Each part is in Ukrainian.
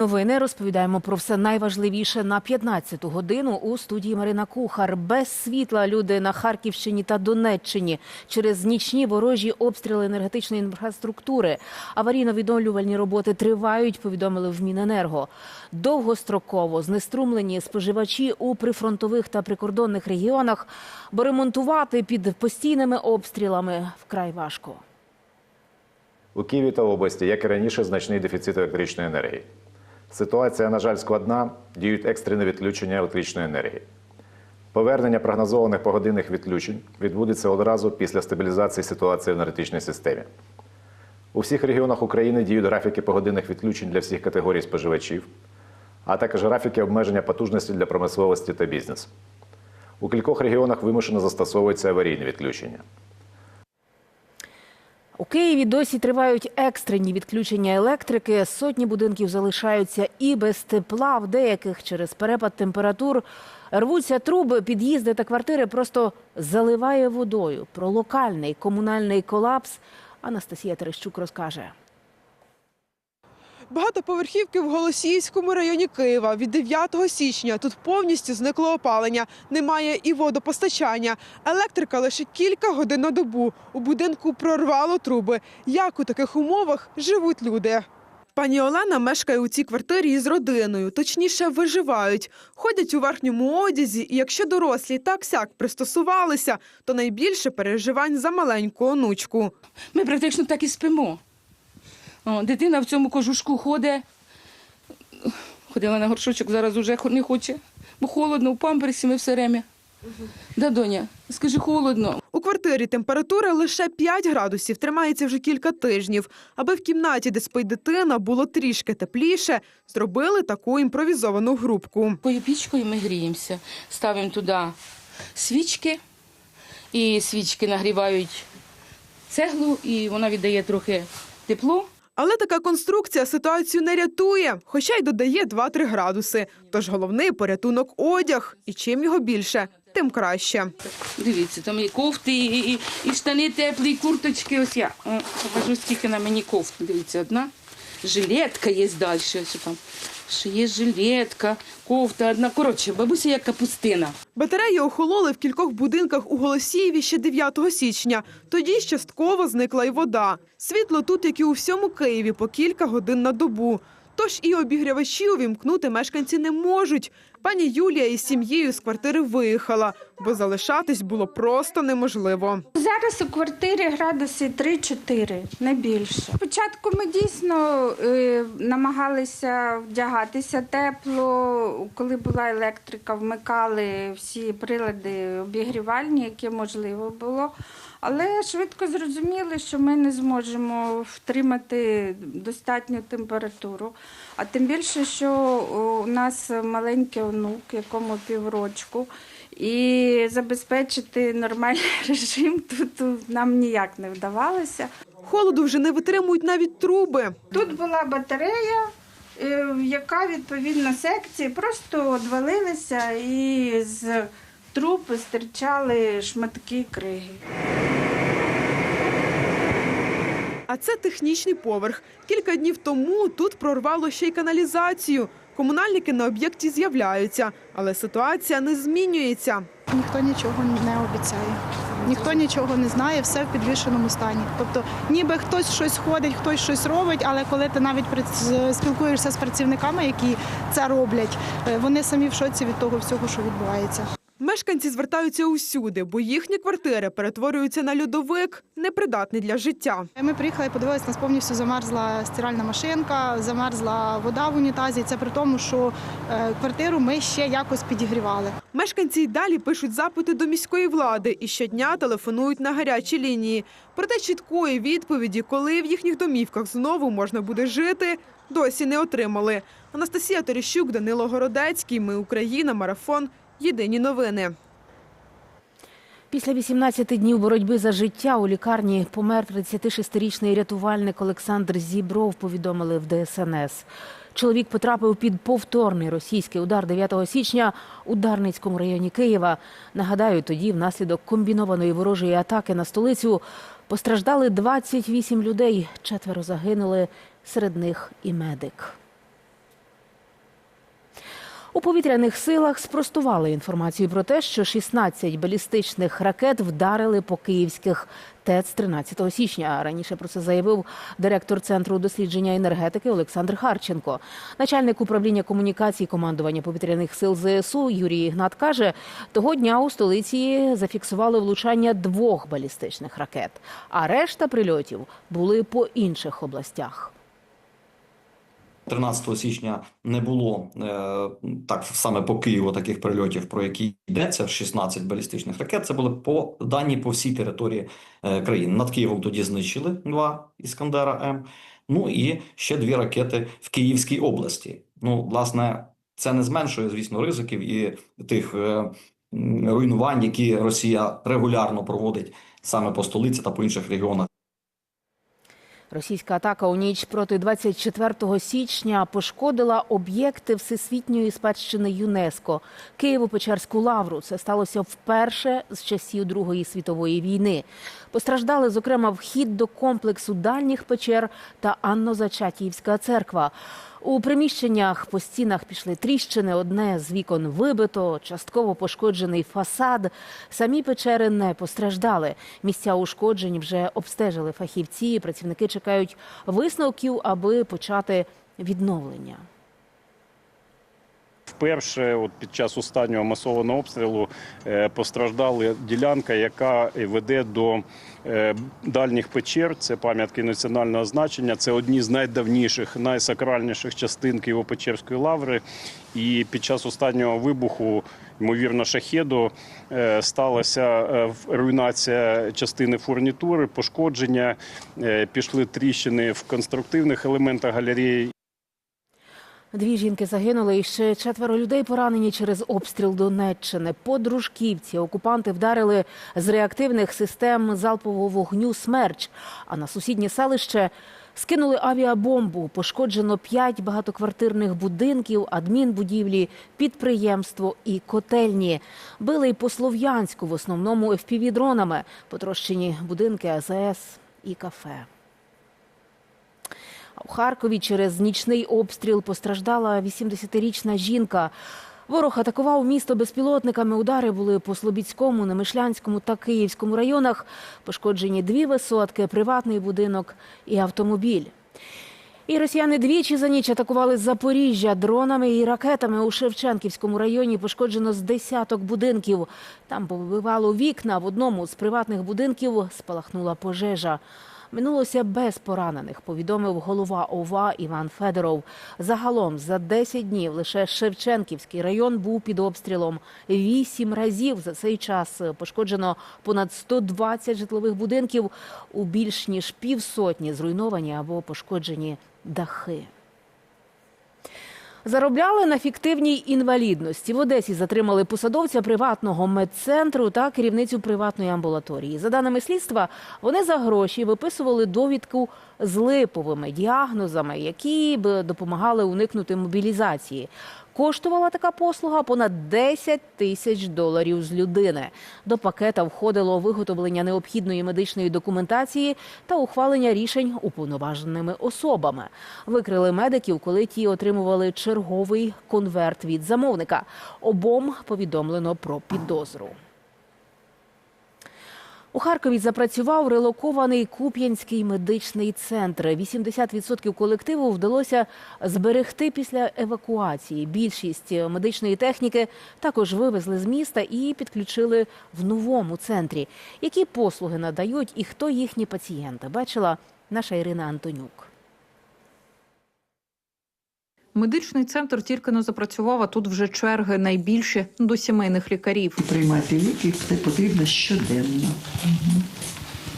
Новини розповідаємо про все найважливіше на 15-ту годину у студії Марина Кухар. Без світла люди на Харківщині та Донеччині через нічні ворожі обстріли енергетичної інфраструктури. Аварійно-відновлювальні роботи тривають, повідомили в Міненерго. Довгостроково знеструмлені споживачі у прифронтових та прикордонних регіонах, бо ремонтувати під постійними обстрілами вкрай важко. У Києві та області, як і раніше, значний дефіцит електричної енергії. Ситуація, на жаль, складна, діють екстрені відключення електричної енергії. Повернення прогнозованих погодинних відключень відбудеться одразу після стабілізації ситуації в енергетичній системі. У всіх регіонах України діють графіки погодинних відключень для всіх категорій споживачів, а також графіки обмеження потужності для промисловості та бізнесу. У кількох регіонах вимушено застосовуються аварійні відключення. У Києві досі тривають екстрені відключення електрики. Сотні будинків залишаються і без тепла. В деяких через перепад температур рвуться труби, під'їзди та квартири просто заливає водою. Про локальний комунальний колапс Анастасія Терещук розкаже. Багатоповерхівки в Голосіївському районі Києва від 9 січня тут повністю зникло опалення. Немає і водопостачання. Електрика лише кілька годин на добу. У будинку прорвало труби. Як у таких умовах живуть люди? Пані Олена мешкає у цій квартирі із родиною, точніше виживають. Ходять у верхньому одязі, і якщо дорослі так сяк пристосувалися, то найбільше переживань за маленьку онучку. Ми практично так і спимо. О, дитина в цьому кожушку ходить. Ходила на горшочок, зараз уже не хоче. Бо холодно, у памперсі ми все время. Да, доня, скажи, холодно. У квартирі температура лише 5 градусів, тримається вже кілька тижнів. Аби в кімнаті, де спить дитина, було трішки тепліше, зробили таку імпровізовану грубку. Пічкою ми гріємося. Ставимо туди свічки, і свічки нагрівають цеглу, і вона віддає трохи тепло. Але така конструкція ситуацію не рятує, хоча й додає 2-3 градуси. Тож головний порятунок одяг. І чим його більше, тим краще. Дивіться, там і кофти, і, і, і штани теплі, і курточки. Ось я е, покажу, скільки на мені кофт. Дивіться, одна. Жилетка є далі. Що там? Ще є жилетка, кофта одна. Коротше, бабуся як капустина. Батареї охололи в кількох будинках у Голосіїві ще 9 січня. Тоді частково зникла й вода. Світло тут, як і у всьому Києві, по кілька годин на добу. Тож і обігрівачі увімкнути мешканці не можуть. Пані Юлія із сім'єю з квартири виїхала, бо залишатись було просто неможливо. Зараз у квартирі градуси 3-4, не більше. Спочатку ми дійсно е, намагалися вдягатися тепло. Коли була електрика, вмикали всі прилади обігрівальні, які можливо було. Але швидко зрозуміли, що ми не зможемо втримати достатню температуру. А тим більше, що у нас маленький онук, якому піврочку, і забезпечити нормальний режим тут нам ніяк не вдавалося. Холоду вже не витримують навіть труби. Тут була батарея, е, яка відповідно секції просто одвалилися і з труб стирчали шматки криги. А це технічний поверх. Кілька днів тому тут прорвало ще й каналізацію. Комунальники на об'єкті з'являються, але ситуація не змінюється. Ніхто нічого не обіцяє. Ніхто нічого не знає, все в підвішеному стані. Тобто, ніби хтось щось ходить, хтось щось робить, але коли ти навіть спілкуєшся з працівниками, які це роблять, е, вони самі в шоці від того всього, що відбувається. Мешканці звертаються усюди, бо їхні квартири перетворюються на льодовик, непридатний для життя. Ми приїхали і подивилися, нас повністю замерзла стиральна машинка, замерзла вода в унітазі. Це при тому, що е, квартиру ми ще якось підігрівали. Мешканці й далі пишуть запити до міської влади і щодня телефонують на гарячі лінії. Проте чіткої відповіді, коли в їхніх домівках знову можна буде жити, досі не отримали. Анастасія Терещук, Данило Городецький. Ми Україна. Марафон. Єдині новини. Після 18 днів боротьби за життя у лікарні помер 36-річний рятувальник Олександр Зібров, повідомили в ДСНС. Чоловік потрапив під повторний російський удар 9 січня у Дарницькому районі Києва. Нагадаю, тоді внаслідок комбінованої ворожої атаки на столицю постраждали 28 людей. Четверо загинули, серед них і медик. У повітряних силах спростували інформацію про те, що 16 балістичних ракет вдарили по київських ТЕЦ 13 січня. Раніше про це заявив директор центру дослідження енергетики Олександр Харченко. Начальник управління комунікацій командування повітряних сил ЗСУ Юрій Ігнат каже, того дня у столиці зафіксували влучання двох балістичних ракет, а решта прильотів були по інших областях. 13 січня не було е, так саме по Києву таких прильотів, про які йдеться 16 балістичних ракет. Це були по дані по всій території е, країни. Над Києвом тоді знищили два Іскандера М. Ну і ще дві ракети в Київській області. Ну, власне, це не зменшує, звісно, ризиків і тих е, руйнувань, які Росія регулярно проводить саме по столиці та по інших регіонах. Російська атака у ніч проти 24 січня пошкодила об'єкти всесвітньої спадщини ЮНЕСКо Києво-Печерську лавру. Це сталося вперше з часів Другої світової війни. Постраждали, зокрема, вхід до комплексу дальніх печер та Аннозачатіївська церква. У приміщеннях по стінах пішли тріщини. Одне з вікон вибито, частково пошкоджений фасад. Самі печери не постраждали. Місця ушкоджень вже обстежили фахівці. Працівники чекають висновків, аби почати відновлення. Вперше, от під час останнього масованого обстрілу, е, постраждала ділянка, яка веде до е, дальніх печер. Це пам'ятки національного значення. Це одні з найдавніших, найсакральніших частин Києво-Печерської лаври. І під час останнього вибуху, ймовірно, шахеду е, сталася руйнація частини фурнітури, пошкодження, пішли тріщини в конструктивних елементах галереї. Дві жінки загинули і ще четверо людей поранені через обстріл Донеччини. По Дружківці окупанти вдарили з реактивних систем залпового вогню «Смерч», а на сусіднє селище скинули авіабомбу. Пошкоджено п'ять багатоквартирних будинків, адмінбудівлі, підприємство і котельні. Били й по Слов'янську, в основному FPV-дронами. Потрощені будинки АЗС і кафе. У Харкові через нічний обстріл постраждала 80-річна жінка. Ворог атакував місто безпілотниками. Удари були по Слобідському, Немишлянському та Київському районах. Пошкоджені дві висотки, приватний будинок і автомобіль. І росіяни двічі за ніч атакували Запоріжжя дронами і ракетами у Шевченківському районі. Пошкоджено з десяток будинків. Там повибивало вікна. В одному з приватних будинків спалахнула пожежа. Минулося без поранених, повідомив голова ОВА Іван Федоров. Загалом за 10 днів лише Шевченківський район був під обстрілом. Вісім разів за цей час пошкоджено понад 120 житлових будинків. У більш ніж півсотні зруйновані або пошкоджені дахи. Заробляли на фіктивній інвалідності. В Одесі затримали посадовця приватного медцентру та керівницю приватної амбулаторії. За даними слідства, вони за гроші виписували довідку з липовими діагнозами, які б допомагали уникнути мобілізації. Коштувала така послуга понад 10 тисяч доларів з людини. До пакета входило виготовлення необхідної медичної документації та ухвалення рішень уповноваженими особами. Викрили медиків, коли ті отримували черговий конверт від замовника. Обом повідомлено про підозру. У Харкові запрацював релокований Куп'янський медичний центр. 80% колективу вдалося зберегти після евакуації. Більшість медичної техніки також вивезли з міста і підключили в новому центрі. Які послуги надають і хто їхні пацієнти? Бачила наша Ірина Антонюк. Медичний центр тільки не запрацював, а тут вже черги найбільші до сімейних лікарів. Приймати ліки це потрібно щоденно.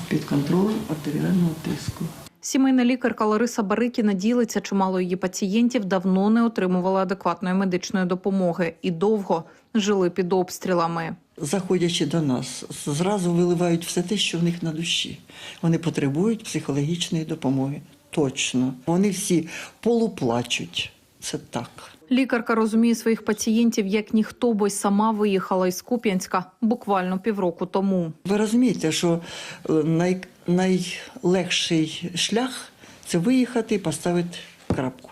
Під контролем артеріального тиску. Сімейна лікарка Лариса Барикіна ділиться, чимало її пацієнтів давно не отримували адекватної медичної допомоги і довго жили під обстрілами. Заходячи до нас, зразу виливають все те, що в них на душі. Вони потребують психологічної допомоги. Точно. Вони всі полуплачуть. Це так. Лікарка розуміє своїх пацієнтів як ніхто, бо й сама виїхала із Куп'янська буквально півроку тому. Ви розумієте, що е, най, найлегший шлях це виїхати і поставити крапку.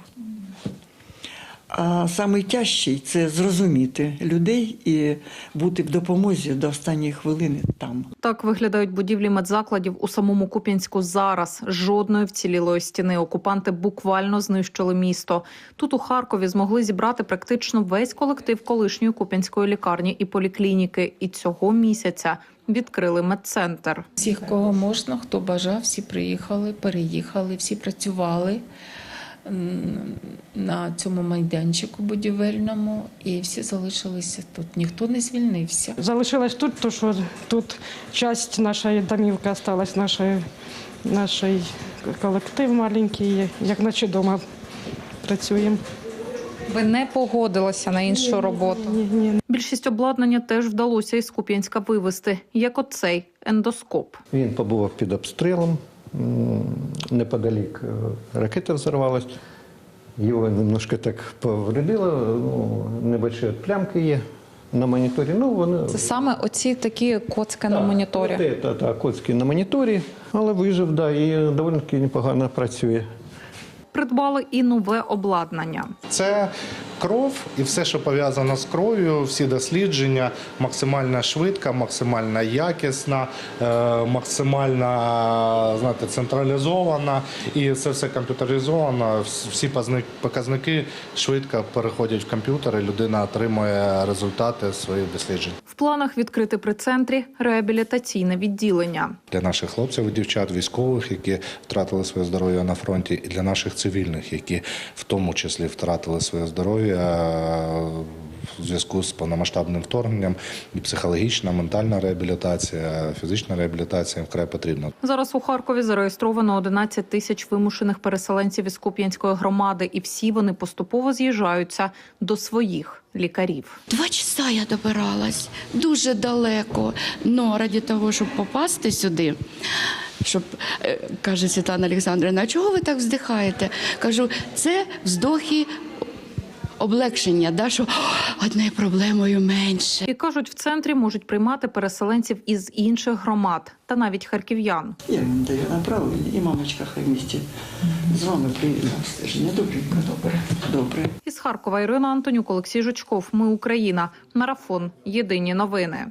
А найтяжчий це зрозуміти людей і бути в допомозі до останньої хвилини там. Так виглядають будівлі медзакладів у самому Куп'янську зараз. Жодної вцілілої стіни. Окупанти буквально знищили місто. Тут у Харкові змогли зібрати практично весь колектив колишньої Куп'янської лікарні і поліклініки. І цього місяця відкрили медцентр. Всіх, кого можна, хто бажав, всі приїхали, переїхали, всі працювали на цьому майданчику будівельному, і всі залишилися тут. Ніхто не звільнився. Залишилась тут, то що тут часть нашої домівки осталась, нашої, нашої колектив маленький, як наче вдома працюємо. Ви не погодилися на іншу роботу. Ні, ні, Більшість обладнання теж вдалося із Куп'янська вивезти, як оцей ендоскоп. Він побував під обстрілом. Неподалік е, ракета взорвалась. Його немножко так повредило. Ну, небольші плямки є на моніторі. Ну, вони... Це саме оці такі коцки на моніторі. Це, та, та, коцки на моніторі, але вижив, да, і доволі таки непогано працює. Придбали і нове обладнання. Це кров і все, що пов'язано з кров'ю, всі дослідження, максимально швидка, максимально якісна, е, максимально знаєте, централізована. І це все комп'ютеризовано. Всі показники швидко переходять в комп'ютер, і людина отримує результати своїх досліджень. В планах відкрити при центрі реабілітаційне відділення. Для наших хлопців і дівчат, військових, які втратили своє здоров'я на фронті, і для наших цивільних, які в тому числі втратили своє здоров'я е, в зв'язку з повномасштабним вторгненням. І психологічна, ментальна реабілітація, фізична реабілітація вкрай потрібна. Зараз у Харкові зареєстровано 11 тисяч вимушених переселенців із Куп'янської громади, і всі вони поступово з'їжджаються до своїх лікарів. Два часа я добиралась дуже далеко. Но раді того, щоб попасти сюди, щоб е, каже Світлана Олександрівна, а чого ви так вздихаєте? Кажу, це вздохи облегшення, да, що «О, проблемою менше. І кажуть, в центрі можуть приймати переселенців із інших громад та навіть харків'ян. Я вам даю направлення, і мамочка хай в місті з вами приїде на обстеження. Добренько, добре, добре. Із Харкова Ірина Антонюк, Олексій Жучков. Ми Україна. Марафон. Єдині новини.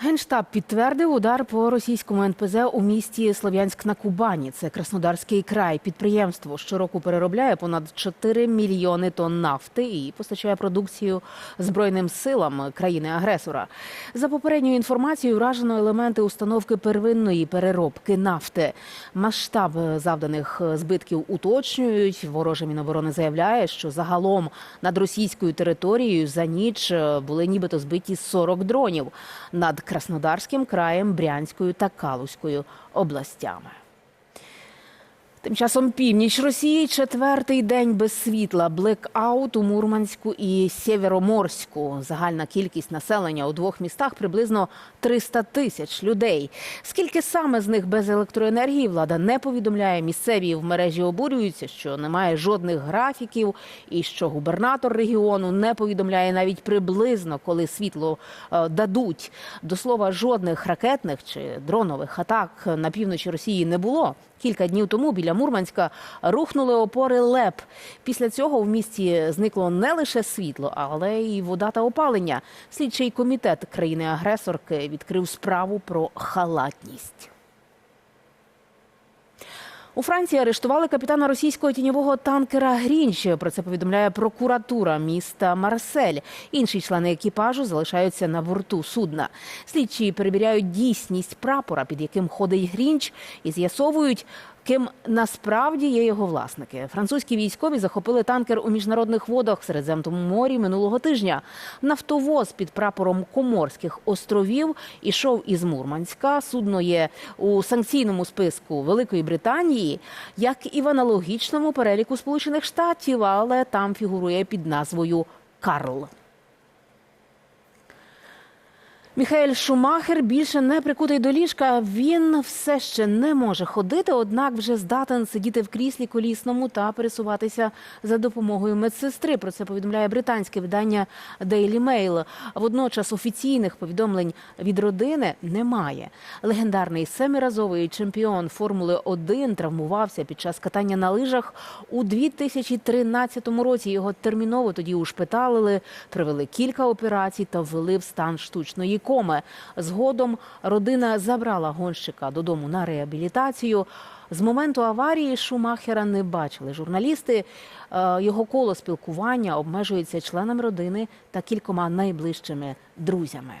Генштаб підтвердив удар по російському НПЗ у місті Слов'янськ на Кубані. Це Краснодарський край. Підприємство щороку переробляє понад 4 мільйони тонн нафти і постачає продукцію збройним силам країни-агресора. За попередньою інформацією, вражено елементи установки первинної переробки нафти. Масштаб завданих збитків уточнюють. Вороже Міноборони заявляє, що загалом над російською територією за ніч були нібито збиті 40 дронів над Краснодарським краєм, Брянською та Калузькою областями. Тим часом північ Росії четвертий день без світла. Блекаут у Мурманську і Сєвєроморську. Загальна кількість населення у двох містах приблизно 300 тисяч людей. Скільки саме з них без електроенергії влада не повідомляє. Місцеві в мережі обурюються, що немає жодних графіків, і що губернатор регіону не повідомляє навіть приблизно, коли світло е, дадуть. До слова, жодних ракетних чи дронових атак на півночі Росії не було. Кілька днів тому біля Мурманська рухнули опори ЛЕП. Після цього в місті зникло не лише світло, але й вода та опалення. Слідчий комітет країни-агресорки відкрив справу про халатність. У Франції арештували капітана російського тіньового танкера Грінч. Про це повідомляє прокуратура міста Марсель. Інші члени екіпажу залишаються на борту судна. Слідчі перевіряють дійсність прапора, під яким ходить Грінч, і з'ясовують, ким насправді є його власники. Французькі військові захопили танкер у міжнародних водах в Середземному морі минулого тижня. Нафтовоз під прапором Коморських островів ішов із Мурманська. Судно є у санкційному списку Великої Британії, як і в аналогічному переліку Сполучених Штатів, але там фігурує під назвою Карл. Міхаель Шумахер більше не прикутий до ліжка. Він все ще не може ходити, однак вже здатен сидіти в кріслі колісному та пересуватися за допомогою медсестри. Про це повідомляє британське видання Daily Mail. Водночас офіційних повідомлень від родини немає. Легендарний семиразовий чемпіон Формули 1 травмувався під час катання на лижах у 2013 році. Його терміново тоді ушпиталили, провели кілька операцій та ввели в стан штучної коми. Згодом родина забрала гонщика додому на реабілітацію. З моменту аварії Шумахера не бачили журналісти. Е, Його коло спілкування обмежується членами родини та кількома найближчими друзями.